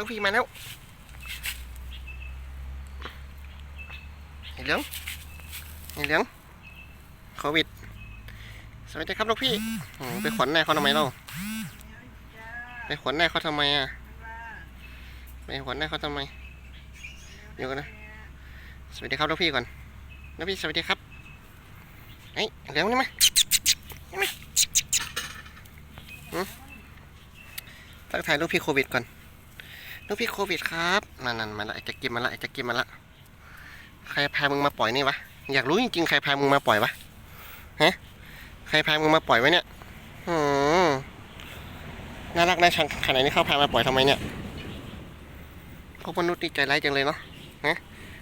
ลูกพี่มาแล้วไอ้เหลืองไอ้เหลืองโควิด สวัสดีครับลูกพี่ไปขวัญแน่เขาทำไมเล่าไปขวัญแน่เขาทำไมอะไปขวัญแน่เขาทำไมเดี๋ยวกันนะสวัสดีครับลูกพี่ก่อนลูกพี่สวัสดีครับไอ้ยเหลืองนี่มานี่มาหืมทักทายลูกพี่โควิดก่อน ลูกพี่โควิดครับนั่นนั่นมาละไอ้จะกินมาละไอ้จะกินมาละใครพามึงมาปล่อยนี่วะอยากรู้จริงๆใครพามึงมาปล่อยวะฮะใครพามึงมาปล่อยไว้เนี่ยอืมน่ารักน่าชังขนาดนี้เข้าพามาปล่อยทำไมเนี่ยพวกมนุษย์นี่ใจร้ายจังเลยเนาะฮะ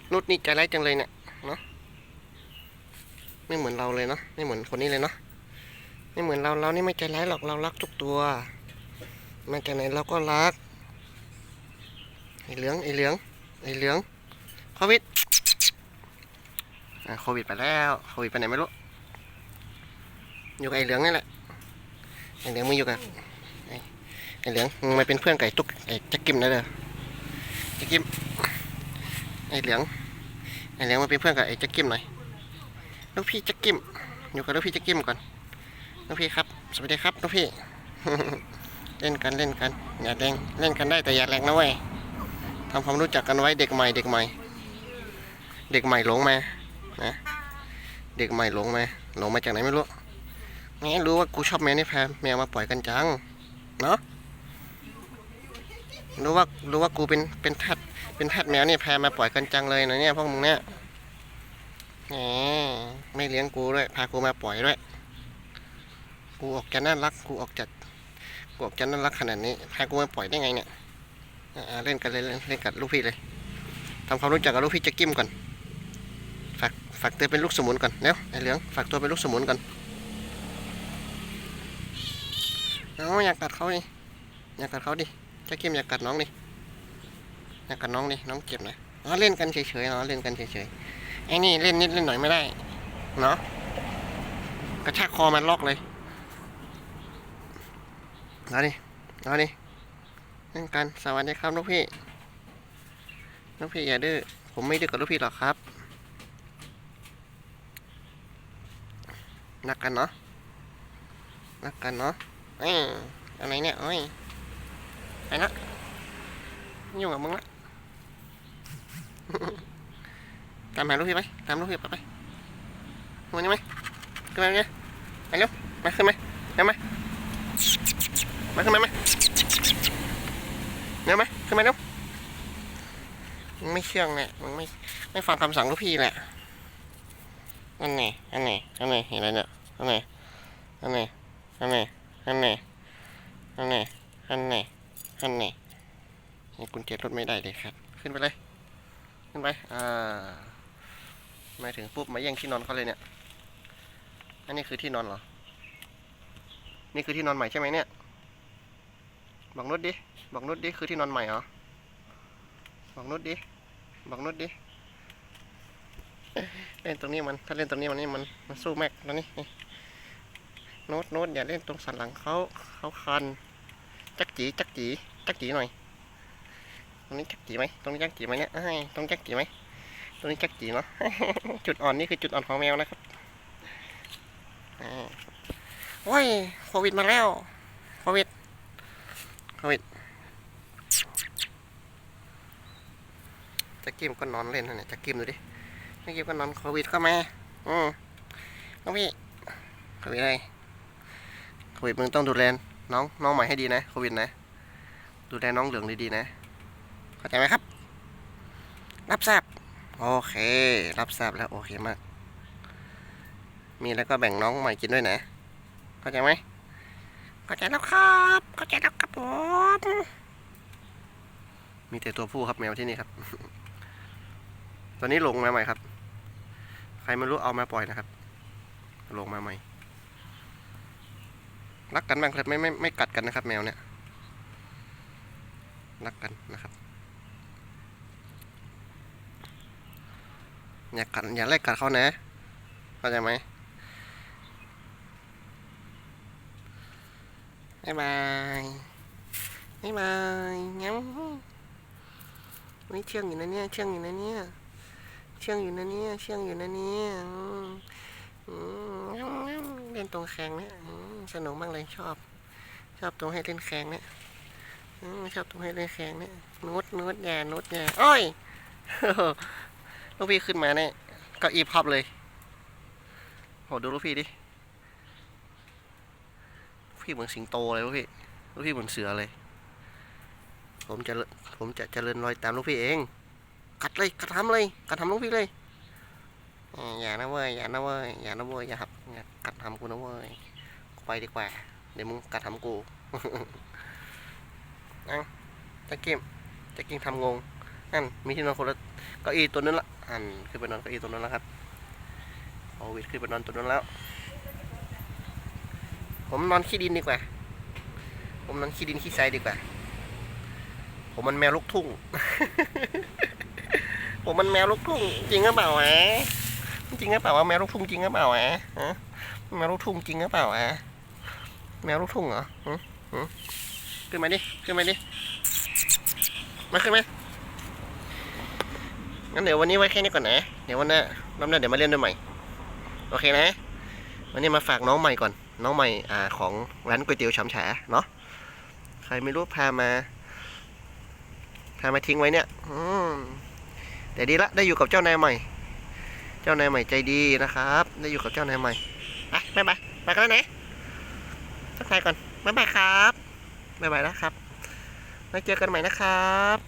มนุษย์นี่ใจร้ายจังเลยเนี่ยเนาะไม่เหมือนเราเลยเนาะไม่เหมือนคนนี้เลยเนาะไม่เหมือนเราเรานี่ไม่ใจร้ายหรอกเรารักทุกตัวมาจากไหนเราก็รัก ไอ้เหลืองไอ้เหลืองไอ้เหลืองโควิดอะโควิดไปแล้วโควิดไปไหนไม่รู้อยู่กับไอ้เหลืองนี่แหละไอ้เหลืองมึงอยู่กับไอ้ไอ้เหลืองมึงมาเป็นเพื่อนกับไอ้ตุ๊กไอ้จักกิมนะเด้อจักกิมไอ้เหลืองไอ้เหลืองมาเป็นเพื่อนกับไอ้จักกิมหน่อยลูกพี่จักกิมอยู่กับลูกพี่จักกิมก่อนลูกพี่ครับ สวัสดีครับลูกพี่เล่นกันเล่นกันอย่าแรงเล่นกันได้แต่อย่าแรงนะเว้ย ทำความรู้จักกันไว้เด็กใหม่เด็กใหม่ เด็กใหม่หลงมานะเด็กใหม่หลงมาหลงมาจากไหนไม่รู้แม่รู้ว่ากูชอบแมวนี่แพแมวมาปล่อยกันจังเนาะรู้ว่ารู้ว่ากูเป็นเป็นทัดเป็นทัดแมวนี่แพมาปล่อยกันจังเลยนะเนี่ยพวกมึงเนี่ยแหมไม่เลี้ยงกูด้วยพากูมาปล่อยด้วยกูออกจะน่ารักกูออกจะกูออกจะน่ารักขนาดนี้พากูมาปล่อยได้ไงเนี่ย เล่นกันเลยเล่นเล่นกับลูกพี่เลยทำความรู้จักกับลูกพี่จะกิ้มก่อนฝากฝากตัวเป็นลูกสมุนก่อนเร็วไอ้เหลืองฝากตัวเป็นลูกสมุนก่อนเอาอยากกัดเขาดิอยากกัดเขาดิจะกิ้มอยากกัดน้องดิอยากกัดน้องดิน้องเจ็บนะอ๋อเล่นกันเฉยๆเนาะเล่นกันเฉยๆไอ้นี่เล่นนิดเล่นหน่อยไม่ได้เนาะกระชากคอมันล็อกเลยเอาดิเอาดิ่นกัน สวัสดีครับลูกพี่ ลูกพี่อย่าดื้อ ผมไม่ดื้อกับลูกพี่หรอกครับ รักกันเนาะ รักกันเนาะเอ้ยอะไรเนี่ยโอ้ยไปละยุ่งกับมึงละตามหาลูกพี่ไป ตามลูกพี่ไปไปมานี่ไหมขึ้นมาเนี่ยไปเร็วมาขึ้นไหมาเร็วมมาขึ้นไหมไหม เร็วไหมขึ้นมาเร็วมึงไม่เชื่องเนี่ยมึงไม่ไม่ฟังคำสั่งลูกพี่แหละอันไหนอันไหนอันไหนเห็นอะไรเนี่ยอันไหนอันไหนอันไหนอันไหนอันไหนอันไหนอันไหนนี่กุญแจรถไม่ได้เลยครับ ขึ้นไปเลย ขึ้นไปอ่ามาถึงปุ๊บมาแย่งที่นอนเขาเลยเนี่ยอันนี้คือที่นอนเหรอ นี่คือที่นอนใหม่ใช่ไหมเนี่ย บอกนุชดิ บอกนุชดิ คือที่นอนใหม่เหรอ บอกนุชดิ บอกนุชดิ เล่นตรงนี้มัน ถ้าเล่นตรงนี้มันนี่มัน มันสู้แม็กแล้วนี่นี่โน้ตโน้ตอย่าเล่นตรงสันหลังเขาเขาคัน จักจีจักจีจักจีหน่อย ตรงนี้จักจีไหมตรงนี้จักจีไหมเนี่ยเอ้ตรงจักจีไหมตรงนี้จักจีเนาะ จุดอ่อนนี่คือจุดอ่อนของแมวนะครับโอ้ยโควิดมาแล้ว โควิด โควิดจะกิมก็นอนเล่นนะเนี่ยจะกิมดูดิจะกิมก็นอนโควิดเข้ามาอืมน้องพี่โควิดอะไรโควิดมึงต้องดูแลน้องน้องใหม่ให้ดีนะโควิดนะ ดูแลน้องเหลืองดีๆนะ เข้าใจไหมครับ รับทราบ โอเค รับทราบแล้วโอเคมาก มีแล้วก็แบ่งน้องใหม่กินด้วยนะ เข้าใจไหม เข้าใจแล้วครับเข้าใจแล้วครับผมมีแต่ตัวผู้ครับแมวที่นี่ครับ ตอนนี้ลงมาใหม่ครับ ใครไม่รู้เอามาปล่อยนะครับลงมาใหม่ รักกันบ้างครับไม่ไม่ไม่กัดกันนะครับ แมวเนี่ย รักกันนะครับ อย่ากัดอย่าไล่กัดเขานะ เข้าใจไหม บ๊ายบายบ๊ายบายงั้นนี้เชื่องอยู่นะเนี่ย เชื่องอยู่นะเนี่ย เชื่องอยู่นะเนี่ย เชื่องอยู่นะเนี่ยอืมเล่นตรงแข้งเนี่ยสนุกมากเลยชอบ ชอบตรงให้เล่นแข้งเนี่ยชอบตรงให้เล่นแข้งเนี่ยนุดนุดแย่นุดแย่โอ้ยลูกพี่ขึ้นมาเนี่ยก็อีพับเลยโหดูลูกพี่ดิ พี่เหมือนสิงโตเลยลูกพี่ลูกพี่เหมือนเสือเลย ผมจะผมจะเจริญรอยตามลูกพี่เอง กัดเลยกัดทำเลยกัดทำลูกพี่เลยอย่านะเว้ยอย่านะเว้ยอย่านะเว้ยอย่าหักอย่ากัดทำกูนะเว้ยกูไปดีกว่าเดี๋ยวมึงกัดทำกูอังตะกียมตะกียมทำงงอันมีที่นอนคนละเก้าอี้ตัวนั้นละอันขึ้นไปนอนเก้าอี้ตัวนั้นแล้วครับโอวิดขึ้นไปนอนตัวนั้นแล้ว ผมนอนขี้ดินดีกว่า ผมนอนขี้ดินขี้ทรายดีกว่า ผมมันแมวลูกทุ่ง ผมมันแมวลูกทุ่ง จริงหรือเปล่าวะจริงหรือเปล่าวะแมวลูกทุ่งจริงหรือเปล่าวะฮะแมวลูกทุ่งจริงหรือเปล่าวะแมวลูกทุ่งเหรอขึ้นมาดิ ขึ้นมาดิ มาขึ้นไหมงั้นเดี๋ยววันนี้ไว้แค่นี้ก่อนนะ เดี๋ยววันหน้ารอบหน้าเดี๋ยวมาเล่นด้วยใหม่ โอเคนะ วันนี้มาฝากน้องใหม่ก่อน น้องใหม่อ่าของร้านก๋วยเตี๋ยวฉ่ำแฉเนาะใครไม่รู้พามาพามาทิ้งไว้เนี่ยอืมแต่ดีละได้อยู่กับเจ้านายใหม่ เจ้านายใหม่ใจดีนะครับ ได้อยู่กับเจ้านายใหม่ไปบ๊ายบายไปกันแล้วนะทักทายก่อนบ๊ายบายครับบ๊ายบายแล้วครับไว้เจอกันใหม่นะครับ